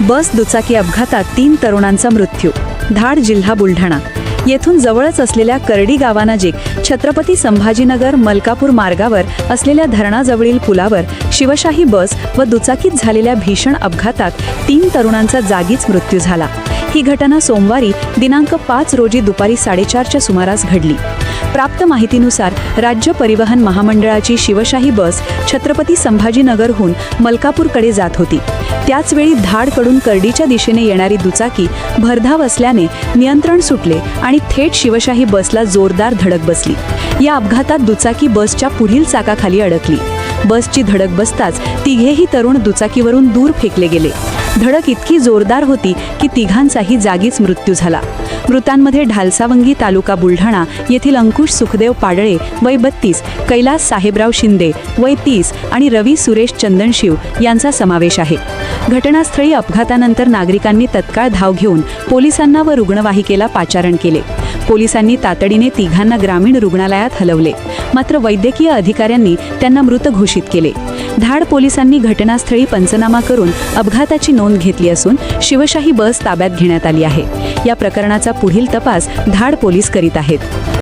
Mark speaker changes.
Speaker 1: बस दुचाकी अपघातात तीन तरुणांचा मृत्यू. धाड जिल्हा बुलढाणा. येथून जवळच असलेल्या करडी गावानजीक छत्रपती संभाजीनगर मलकापूर मार्गावर असलेल्या धरणाजवळील पुलावर शिवशाही बस व दुचाकीत झालेल्या भीषण अपघातात तीन तरुणांचा जागीच मृत्यू झाला. ही घटना सोमवारी दिनांक पाच रोजी दुपारी साडेचारच्या सुमारास घडली. प्राप्त माहितीनुसार राज्य परिवहन महामंडळाची शिवशाही बस छत्रपती संभाजीनगरहून मलकापूरकडे जात होती. त्याचवेळी धाडकडून करडीच्या दिशेने येणारी दुचाकी भरधाव असल्याने नियंत्रण सुटले आणि थेट शिवशाही बसला जोरदार धडक बसली. या अपघातात दुचाकी बसच्या पुढील चाकाखाली अडकली. बसची धडक बसताच तिघेही तरुण दुचाकीवरून दूर फेकले गेले. धडक इतकी जोरदार होती की तिघांचाही जागीच मृत्यू झाला. मृतांमध्ये ढालसावंगी तालुका बुलढाणा येथील अंकुश सुखदेव पाडळे वय बत्तीस कैलास साहेबराव शिंदे वय तीस आणि रवी सुरेश चंदनशिव यांचा समावेश आहे. घटनास्थळी अपघातानंतर नागरिकांनी तत्काळ धाव घेऊन पोलिसांना व रुग्णवाहिकेला पाचारण केले. पोलिसांनी तातडीने तिघांना ग्रामीण रुग्णालयात हलवले. मात्र वैद्यकीय अधिकाऱ्यांनी त्यांना मृत घोषित केले. धाड पोलिसांनी घटनास्थळी पंचनामा करून अपघाताची नोंद घेतली असून शिवशाही बस ताब्यात घेण्यात आली आहे. या प्रकरणाचा पुढील तपास धाड पोलीस करीत आहेत.